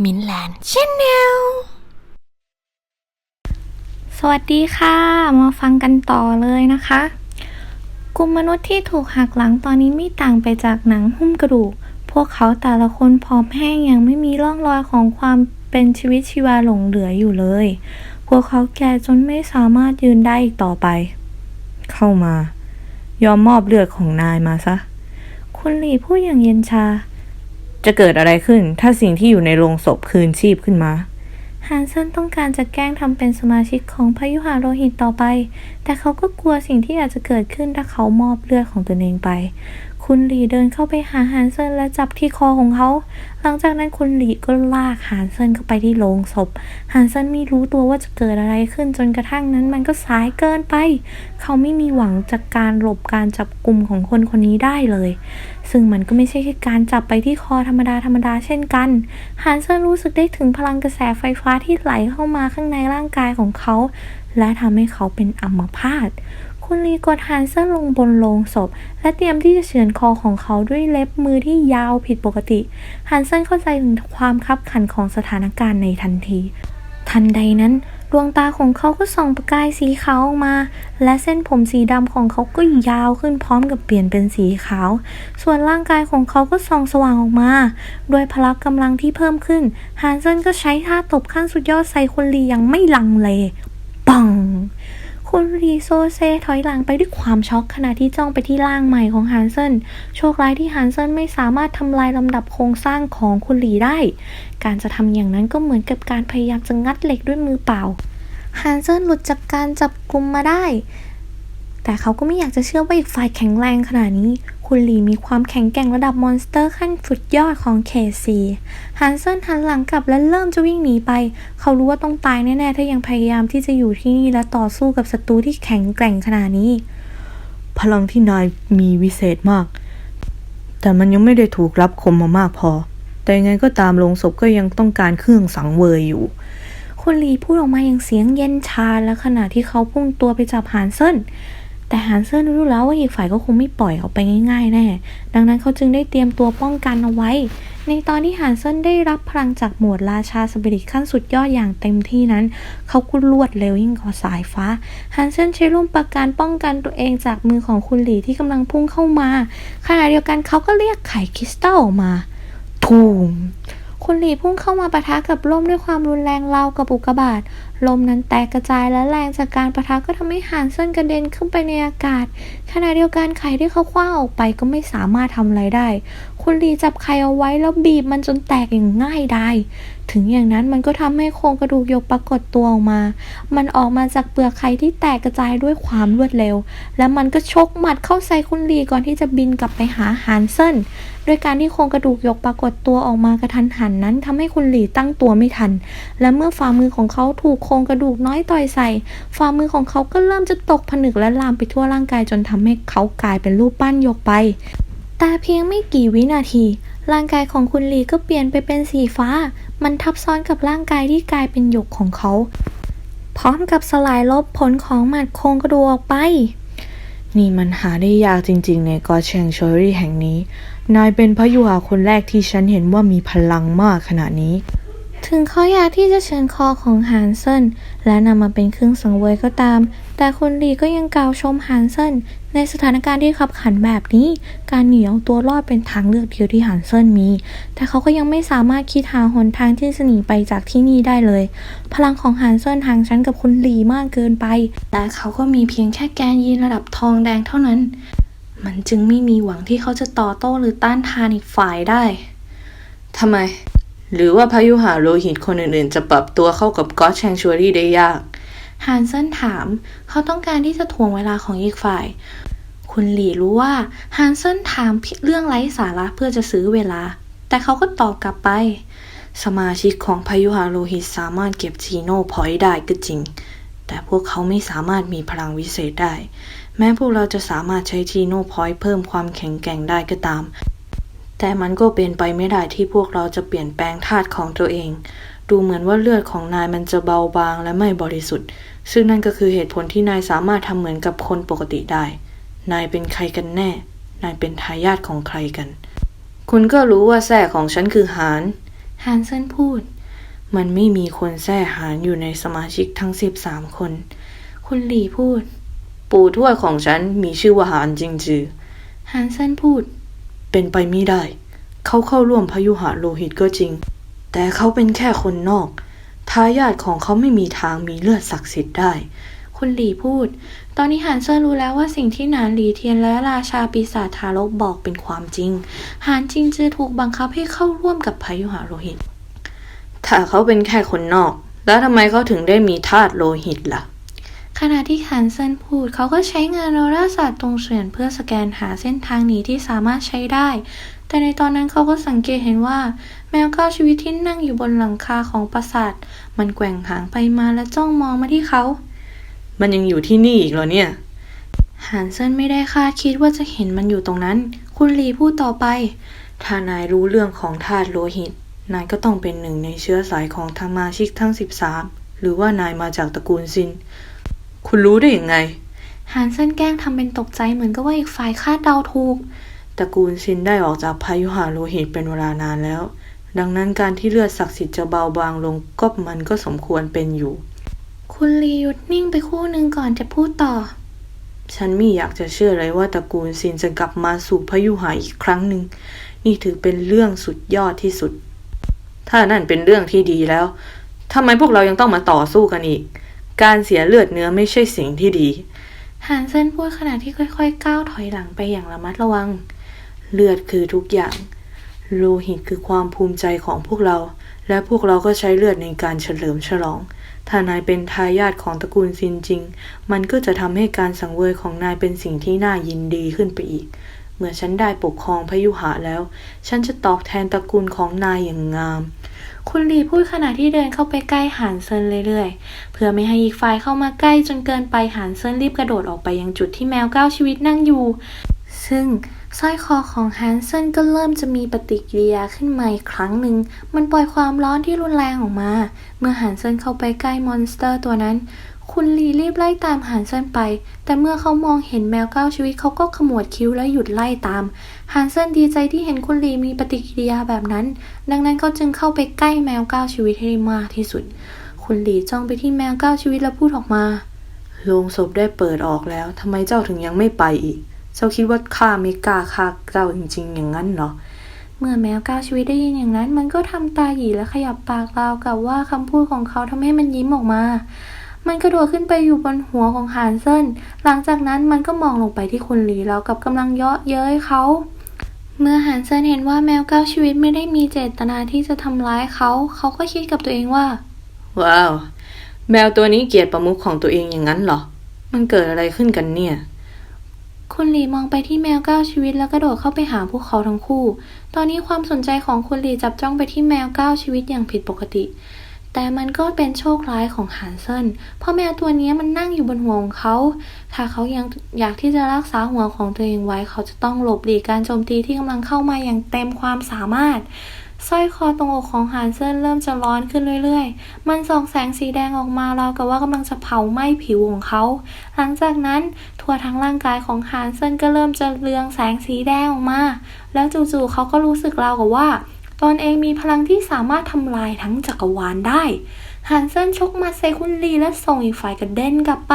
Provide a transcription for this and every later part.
มินแลนด์ชแนลสวัสดีค่ะ มาฟังกันต่อเลยนะคะ กลุ่มมนุษย์ที่ถูกหักหลังตอนนี้ไม่ต่างไปจากหนังหุ้มกระดูก พวกเขาแต่ละคนผอมแห้งยังไม่มีร่องรอยของความเป็นชีวิตชีวาหลงเหลืออยู่เลย พวกเขาแก่จนไม่สามารถยืนได้อีกต่อไป เข้ามา ยอมมอบเลือดของนายมาซะ คุณหลีพูดอย่างเย็นชา จะเกิดอะไรขึ้นถ้าสิ่งที่อยู่ในโรงศพคืนชีพขึ้นมาฮันเซนต้องการจะแกล้งทำเป็นสมาชิกของพยุหาโลหิตต่อไป แต่เขาก็กลัวสิ่งที่อาจจะเกิดขึ้นถ้าเขามอบเลือดของตนเองไป คุณหลีเดินเข้าไปหาฮันเซนและจับที่คอของเขา หลังจากนั้นคุณหลีก็ลากฮันเซนเข้าไปที่โลงศพฮันเซนไม่รู้ตัวว่าจะเกิดอะไรขึ้นจนกระทั่งนั้นมันก็สายเกินไป เขาไม่มีหวังจากการหลบการจับกลุ่มของคนคนนี้ได้เลย ซึ่งมันก็ไม่ใช่แค่การจับไปที่คอธรรมดาธรรมดาเช่นกันฮันเซนรู้สึกได้ถึงพลังกระแสไฟฟ้าที่ไหลเข้ามาข้างในร่างกายของเขา และทำให้เขาเป็นอัมพาต คุณลีกดฮันเซนลงบนโลงศพ และเตรียมที่จะเฉือนคอของเขาด้วยเล็บมือที่ยาวผิดปกติฮันเซนเข้าใจถึงความคับขันของสถานการณ์ในทันที ทันใดนั้นดวงตาของเขาก็ส่องประกายสีขาวออกมา และเส้นผมสีดำของเขาก็ยาวขึ้นพร้อมกับเปลี่ยนเป็นสีขาว ส่วนร่างกายของเขาก็ส่องสว่างออกมา ด้วยพละกำลังที่เพิ่มขึ้นฮันเซนก็ใช้ท่าตบขั้นสุดยอดใส่คุณลีอย่างไม่ลังเล คุณรีโซเซถอยหลังไปด้วยความช็อกขณะที่จ้องไปที่ร่างใหม่ของฮันเซนโชคร้ายที่ฮันเซนไม่สามารถทำลายลำดับโครงสร้างของคุณหลีได้ การจะทำอย่างนั้นก็เหมือนกับการพยายามจะงัดเหล็กด้วยมือเปล่าฮันเซนหลุดจากการจับกลุ่มมาได้ แต่เขาก็ไม่อยากจะเชื่อว่าอีกฝ่ายแข็งแรงขนาดนี้ คุณหลีมีความแข็งแกร่งระดับมอนสเตอร์ขั้นสุดยอดของเคซีฮันเซนหันหลังกลับและเริ่มจะวิ่งหนีไป เขารู้ว่าต้องตายแน่ๆ ถ้ายังพยายามที่จะอยู่ที่นี่และต่อสู้กับศัตรูที่แข็งแกร่งขนาดนี้ พลังที่นายมีวิเศษมาก แต่มันยังไม่ได้ถูกรับคมมามากพอ แต่ยังไงก็ตามโรงศพก็ยังต้องการเครื่องสังเวยอยู่คุณลีพูดออกมาอย่างเสียงเย็นชาและขณะที่เขาพุ่งตัวไปจับฮันเซน แต่ฮันเซนรู้แล้วว่าอีกฝ่ายก็คงไม่ปล่อยเขาไปง่ายๆแน่ ดังนั้นเขาจึงได้เตรียมตัวป้องกันเอาไว้ ในตอนที่ฮันเซนได้รับพลังจากหมวดราชาสปิริตขั้นสุดยอดอย่างเต็มที่นั้น เขาก็รวดเร็วยิ่งกว่าสายฟ้าฮันเซนใช้ร่มประการป้องกันตัวเองจากมือของคุณหลีที่กำลังพุ่งเข้ามา ขณะเดียวกันเขาก็เรียกไข่คริสตัลออกมาทูมคุณหลีพุ่งเข้ามาปะทะกับลมด้วยความรุนแรงราวกับอุกกาบาต ลมนั้นแตกกระจายและแรงจากการปะทะก็ทำให้หานเส้นกระเด็นขึ้นไปในอากาศ ขณะเดียวกันไข่ที่เขาคว้างออกไปก็ไม่สามารถทำอะไรได้ คุณลีจับไข่เอาไว้แล้วบีบมันจนแตกอย่างง่ายดายถึงอย่างนั้นมันก็ทำให้โครงกระดูกยกปรากฏตัวออกมา มันออกมาจากเปลือกไข่ที่แตกกระจายด้วยความรวดเร็ว และมันก็ชกหมัดเข้าใส่คุณลีก่อนที่จะบินกลับไปหาฮานเซนด้วยการที่โครงกระดูกยกปรากฏตัวออกมากระทันหันนั้นทำให้คุณหลีตั้งตัวไม่ทัน และเมื่อฝ่ามือของเขาถูกโครงกระดูกน้อยต่อยใส่ฝ่ามือของเขาก็เริ่มจะตกผนึกและลามไปทั่วร่างกายจนทำให้เขากลายเป็นรูปปั้นยกไป แต่เพียงไม่กี่วินาที ร่างกายของคุณลีก็เปลี่ยนไปเป็นสีฟ้า มันทับซ้อนกับร่างกายที่กลายเป็นหยกของเขา พร้อมกับสลายลบผลของหมัดโครงกระดูกออกไป นี่มันหาได้ยากจริงๆ ในกอเชงชอรี่แห่งนี้ นายเป็นพระยุหาคนแรกที่ฉันเห็นว่ามีพลังมากขนาดนี้ ถึงเขาอยากที่จะเชิญคอของฮานเซนและนำมาเป็นเครื่องสังเวยก็ตาม แต่คุณลีก็ยังกล่าวชมฮานเซนในสถานการณ์ที่ขับขันแบบนี้ การหนีเอาตัวรอดเป็นทางเลือกเดียวที่ฮานเซนมี แต่เขาก็ยังไม่สามารถคิดหาหนทางที่จะหนีไปจากที่นี่ได้เลย พลังของฮานเซนห่างชั้นกับคุณลีมากเกินไป และเขาก็มีเพียงแค่แกนยีนระดับทองแดงเท่านั้น มันจึงไม่มีหวังที่เขาจะต่อโต้หรือต้านทานอีกฝ่ายได้ทำไม หรือว่าพายุหาโลหิตคนอื่นๆ จะปรับตัวเข้ากับก็อดแชงชวรี่ได้ยาก ฮานเซนถาม เขาต้องการที่จะทวงเวลาของอีกฝ่าย คุณหลีรู้ว่าฮานเซนถามเรื่องไร้สาระเพื่อจะซื้อเวลา แต่เขาก็ตอบกลับไป สมาชิกของพายุหาโลหิตสามารถเก็บจีโน่พอยต์ได้ก็จริง แต่พวกเขาไม่สามารถมีพลังวิเศษได้ แม้พวกเราจะสามารถใช้จีโน่พอยต์เพิ่มความแข็งแกร่งได้ก็ตาม แต่มันก็เป็นไปไม่ได้ที่พวกเราจะเปลี่ยนแปลงธาตุของตัวเอง ดูเหมือนว่าเลือดของนายมันจะเบาบางและไม่บริสุทธิ์ ซึ่งนั่นก็คือเหตุผลที่นายสามารถทำเหมือนกับคนปกติได้ นายเป็นใครกันแน่ นายเป็นทายาทของใครกัน คุณก็รู้ว่าแท้ของฉันคือหานฮันเซนพูด มันไม่มีคนแท้หารอยู่ในสมาชิกทั้ง13คน คุณหลีพูด ปู่ทวดของฉันมีชื่อว่าหานจิงจือฮันเซนพูด เป็นไปไม่ได้ เขาเข้าร่วมพยุหะโลหิตก็จริง แต่เขาเป็นแค่คนนอกทายาทของเขาไม่มีทางมีเลือดศักดิ์สิทธิ์ได้ คุณหลีพูด ตอนนี้ฮันเซนรู้แล้วว่าสิ่งที่หนานหลีเทียนและราชาปีศาจทารกบอกเป็นความจริง หานจิงจือถูกบังคับให้เข้าร่วมกับพายุหาโลหิต ถ้าเขาเป็นแค่คนนอก แล้วทำไมเขาถึงได้มีธาตุโลหิตล่ะ ขณะที่ฮันเซนพูดเขาก็ใช้งานโนราศาสตร์ตรงเฉียนเพื่อสแกนหาเส้นทางหนีที่สามารถใช้ได้ แต่ในตอนนั้นเขาก็สังเกตเห็นว่า แมวเก้าชีวิตที่นั่งอยู่บนหลังคาของปราสาท มันแกว่งหางไปมาและจ้องมองมาที่เขา มันยังอยู่ที่นี่อีกเหรอเนี่ยฮันเซนไม่ได้คาดคิดว่าจะเห็นมันอยู่ตรงนั้น คุณลีพูดต่อไป ถ้านายรู้เรื่องของธาตุโลหิต นายก็ต้องเป็นหนึ่งในเชื้อสายของสมาชิกทั้ง 13 หรือว่านายมาจากตระกูลซิน คุณรู้ได้ยังไงฮันเซนแกล้งทำเป็นตกใจเหมือนกับว่าอีกฝ่ายคาดเดาถูก ตระกูลซินได้ออกจากพายุหาโลหิตเป็นเวลานานแล้ว ดังนั้นการที่เลือดศักดิ์สิทธิ์จะเบาบางลงก็มันก็สมควรเป็นอยู่ คุณลีหยุดนิ่งไปครู่หนึ่งก่อนจะพูดต่อ ฉันไม่อยากจะเชื่อเลยว่าตระกูลซินจะกลับมาสู่พายุหาอีกครั้งหนึ่ง นี่ถือเป็นเรื่องสุดยอดที่สุด ถ้านั่นเป็นเรื่องที่ดีแล้วทำไมพวกเรายังต้องมาต่อสู้กันอีก การเสียเลือดเนื้อไม่ใช่สิ่งที่ดีฮันเซนพูดขณะที่ค่อยๆ ก้าวถอยหลังไปอย่างระมัดระวัง เลือดคือทุกอย่าง โลหิตคือความภูมิใจของพวกเรา และพวกเราก็ใช้เลือดในการเฉลิมฉลอง ถ้านายเป็นทายาทของตระกูลซินจริง มันก็จะทำให้การสังเวยของนายเป็นสิ่งที่น่ายินดีขึ้นไปอีก เมื่อฉันได้ปกครองพยุหะแล้ว ฉันจะตอบแทนตระกูลของนายอย่างงาม คุณลีพูดขณะที่เดินเข้าไปใกล้ฮันเซินเรื่อยๆ เพื่อไม่ให้อีกฝ่ายเข้ามาใกล้จนเกินไปฮันเซินรีบกระโดดออกไปยังจุดที่แมวเก้าชีวิตนั่งอยู่ ซึ่งสร้อยคอของฮันเซนก็เริ่มจะมีปฏิกิริยาขึ้นมาอีกครั้งหนึ่ง มันปล่อยความร้อนที่รุนแรงออกมา เมื่อฮันเซนเข้าไปใกล้มอนสเตอร์ตัวนั้น คุณลีรีบไล่ตามฮันเซนไป แต่เมื่อเขามองเห็นแมวเก้าชีวิตเขาก็ขมวดคิ้วและหยุดไล่ตามฮันเซนดีใจที่เห็นคุณลีมีปฏิกิริยาแบบนั้น ดังนั้นเขาจึงเข้าไปใกล้แมวเก้าชีวิตให้ได้มากที่สุด คุณลีจ้องไปที่แมวเก้าชีวิตแล้วพูดออกมาโรงศพได้เปิดออกแล้วทำไมเจ้าถึงยังไม่ไปอีก เจ้าคิดว่าข้าไม่กล้าฆ่าเจ้าจริง ๆ อย่างนั้นเหรอเมื่อแมวเก้าชีวิตได้ยินอย่างนั้น มันก็ทำตาหยีและขยับปากราวกับว่าคำพูดของเขาทำให้มันยิ้มออกมา มันกระโดดขึ้นไปอยู่บนหัวของฮานเซนหลังจากนั้นมันก็มองลงไปที่คุณหลีแล้วกับกำลังเยาะเย้ยเขา เมื่อฮานเซนเห็นว่าแมวเก้าชีวิตไม่ได้มีเจตนาที่จะทำร้ายเขา เขาก็คิดกับตัวเองว่า ว้าว แมวตัวนี้เกลียดประมุขของตัวเองอย่างนั้นเหรอ มันเกิดอะไรขึ้นกันเนี่ย คุณหลีมองไปที่แมวเก้าชีวิตแล้วกระโดดเข้าไปหาพวกเขาทั้งคู่ ตอนนี้ความสนใจของคุณหลีจับจ้องไปที่แมวเก้าชีวิตอย่างผิดปกติ แต่มันก็เป็นโชคร้ายของฮันเซนเพราะแมวตัวนี้มันนั่งอยู่บนหัวของเขา ถ้าเขายังอยากที่จะรักษาหัวของตัวเองไว้ เขาจะต้องหลบหลีกการโจมตีที่กำลังเข้ามาอย่างเต็มความสามารถสร้อยคอตรงอกของฮันเซนเริ่มจะร้อนขึ้นเรื่อยๆ มันส่องแสงสีแดงออกมาราวกับว่ากำลังจะเผาไหม้ผิวของเขา หลังจากนั้นทั่วทั้งร่างกายของฮันเซนก็เริ่มจะเรืองแสงสีแดงออกมา แล้วจู่ๆเขาก็รู้สึกราวกับว่า ตนเองมีพลังที่สามารถทำลายทั้งจักรวาลได้ฮันเซนชกมาใส่คุณลีและส่งอีกฝ่ายกระเด็นกลับไป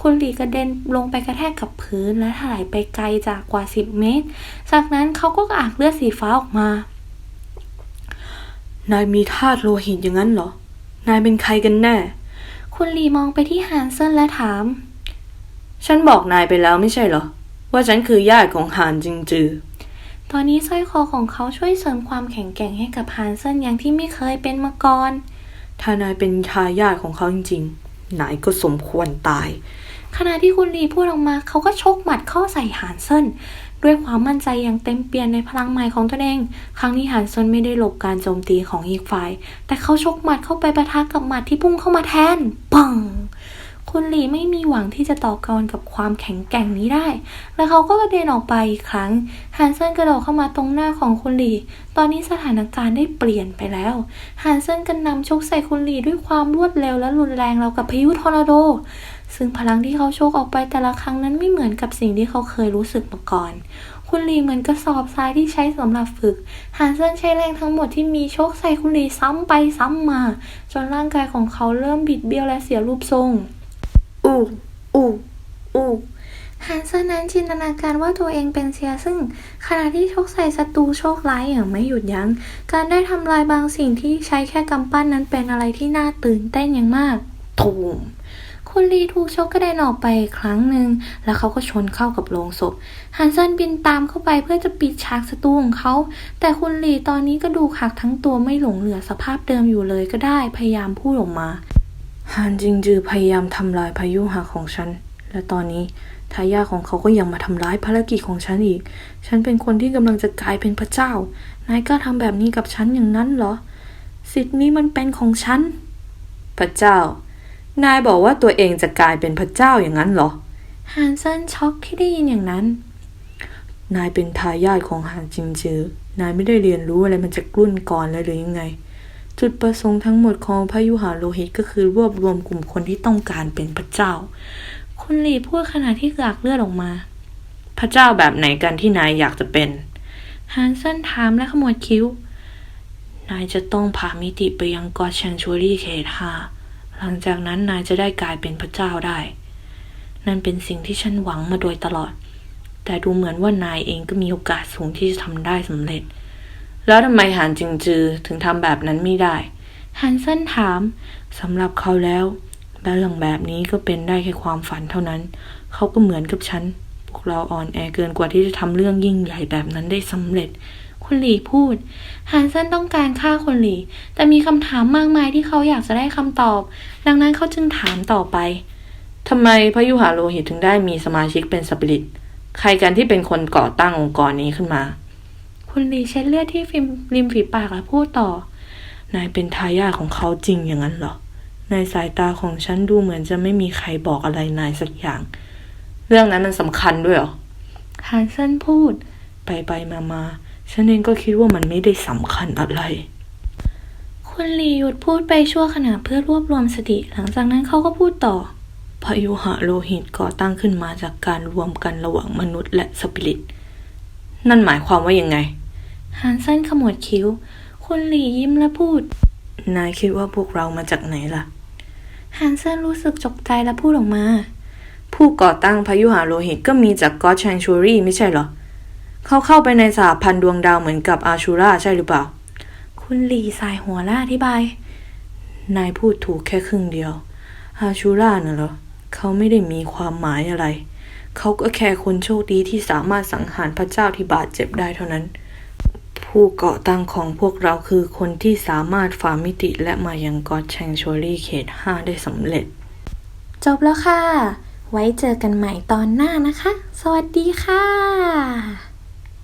คุณลีกระเด็นลงไปกระแทกกับพื้นและถลายไปไกลจากกว่า 10 เมตร จากนั้นเขาก็อากเลือดสีฟ้าออกมา นายมีธาตุโลหิตอย่างนั้นเหรอ นายเป็นใครกันแน่ คุณลีมองไปที่ฮันเซนและถาม ฉันบอกนายไปแล้วไม่ใช่เหรอ ว่าฉันคือญาติของหานจิงจือ ตอนนี้สร้อยคอของเขาช่วยเสริมความแข็งแกร่งให้กับฮันเซนอย่างที่ไม่เคยเป็นมาก่อน ถ้านายเป็นทายาทของเขาจริงๆ นายก็สมควรตาย ขณะที่คุณลีพูดออกมาเขาก็ชกหมัดเข้าใส่ฮันเซนด้วยความมั่นใจอย่างเต็มเปี่ยมในพลังใหม่ของตนเอง ครั้งนี้ฮันเซนไม่ได้หลบการโจมตีของอีกฝ่าย แต่เขาชกหมัดเข้าไปปะทะกับหมัดที่พุ่งเข้ามาแทนปัง คุณหลีไม่มีหวังที่จะต่อกรกับความแข็งแกร่งนี้ได้ และเขาก็กระเด็นออกไปอีกครั้งฮันเซนกระโดดเข้ามาตรงหน้าของคุณหลี ตอนนี้สถานการณ์ได้เปลี่ยนไปแล้วฮันเซนกันนำชกใส่คุณหลีด้วยความรวดเร็วและรุนแรงเรากับพายุทอร์นาโด ซึ่งพลังที่เขาโชกออกไปแต่ละครั้งนั้นไม่เหมือนกับสิ่งที่เขาเคยรู้สึกมาก่อนคุณหลีเหมือนกระสอบทรายที่ใช้สำหรับฝึกฮันเซนใช้แรงทั้งหมดที่มีโชกใส่คุณหลีซ้ำไปซ้ำมา จนร่างกายของเขาเริ่มบิดเบี้ยวและเสียรูปทรง อูอูอูฮันเซนนั้นจินตนาการว่าตัวเองเป็นเซียซึ่งขณะที่ชกใส่ศัตรูโชคร้ายอย่างไม่หยุดยัง้ง การได้ทำลายบางสิ่งที่ใช้แค่กำปั้นนั้นเป็นอะไรที่น่าตื่นเต้นอย่างมากตูมคุณลีถูกชกกระเด็นออกไปครั้งหนึ่ง แล้วเขาก็ชนเข้ากับโลงศพ ฮันเซนบินตามเข้าไปเพื่อจะปิดฉากศัตรูของเขา แต่คุณลีตอนนี้ก็ดูหักทั้งตัวไม่หลงเหลือสภาพเดิมอยู่เลยก็ได้ พยายามพูดออกมา ฮานจิงจือพยายามทำลายพายุหะของฉัน และตอนนี้ทายาของเขาก็ยังมาทำร้ายภารกิจของฉันอีก ฉันเป็นคนที่กำลังจะกลายเป็นพระเจ้า นายกล้าทำแบบนี้กับฉันอย่างนั้นเหรอ สิทธิ์นี้มันเป็นของฉัน พระเจ้า นายบอกว่าตัวเองจะกลายเป็นพระเจ้าอย่างนั้นเหรอฮันเซนช็อกที่ได้ยินอย่างนั้น นายเป็นทายาทของฮานจิงจือ นายไม่ได้เรียนรู้อะไรมันจากรุ่นก่อนเลยหรือยังไง จุดประสงค์ทั้งหมดของพายุหาโลหิตก็คือรวบรวมกลุ่มคนที่ต้องการเป็นพระเจ้า คุณหลีพูดขณะที่กากเลือดออกมา พระเจ้าแบบไหนกันที่นายอยากจะเป็นฮันเซนถามและขมวดคิ้ว นายจะต้องผ่ามิติไปยังกอดแชงชูรี่เขตห้าหลังจากนั้นนายจะได้กลายเป็นพระเจ้าได้ นั่นเป็นสิ่งที่ฉันหวังมาโดยตลอด แต่ดูเหมือนว่านายเองก็มีโอกาสสูงที่จะทำได้สำเร็จ แล้วทำไมหานจิงจือถึงทำแบบนั้นไม่ได้ฮันเซนถามสำหรับเขาแล้วเรื่องแบบนี้ก็เป็นได้แค่ความฝันเท่านั้น เขาก็เหมือนกับฉัน พวกเราอ่อนแอเกินกว่าที่จะทำเรื่องยิ่งใหญ่แบบนั้นได้สำเร็จ คุณหลีพูดฮันเซนต้องการฆ่าคุณหลี แต่มีคำถามมากมายที่เขาอยากจะได้คำตอบ ดังนั้นเขาจึงถามต่อไปทำไมพยุหาโลหิตถึงได้มีสมาชิกเป็นสปิริต ใครกันที่เป็นคนก่อตั้งองค์กรนี้ขึ้นมา คุณหลีเช็ดเลือดที่ฟิมริมฝีปากและพูดต่อ นายเป็นทายาทของเขาจริงอย่างนั้นเหรอ ในสายตาของฉันดูเหมือนจะไม่มีใครบอกอะไรนายสักอย่าง เรื่องนั้นมันสำคัญด้วยเหรอฮันเซนพูด ไปไปมามาฉันเองก็คิดว่ามันไม่ได้สำคัญอะไร คุณหลีหยุดพูดไปชั่วขณะเพื่อรวบรวมสติ หลังจากนั้นเขาก็พูดต่อพายุหะโลหิตก่อตั้งขึ้นมาจากการรวมกันระหว่างมนุษย์และสปิริต นั่นหมายความว่ายังไง ฮันเซนขมวดคิ้ว คุณหลียิ้มและพูด นายคิดว่าพวกเรามาจากไหนล่ะ ฮันเซนรู้สึกจกใจและพูดออกมา ผู้ก่อตั้งพายุหาโลหิตก็มีจากก็อ d แชงชูรี่ไม่ใช่เหรอ เขาเข้าไปในสหพันธ์ดวงดาวเหมือนกับอาชูราใช่หรือเปล่า คุณหลีสายหัวและอธิบาย นายพูดถูกแค่ครึ่งเดียว อาชูราน่ะเหรอ เขาไม่ได้มีความหมายอะไร เขาก็แค่คนโชคดีที่สามารถสังหารพระเจ้าที่บาดเจ็บได้เท่านั้น ผู้เกาะตั้งของพวกเราคือคนที่สามารถฝ่ามิติและมายังก็อดแชงชูรี่เขตห้าได้สำเร็จ จบแล้วค่ะ ไว้เจอกันใหม่ตอนหน้านะคะ สวัสดีค่ะ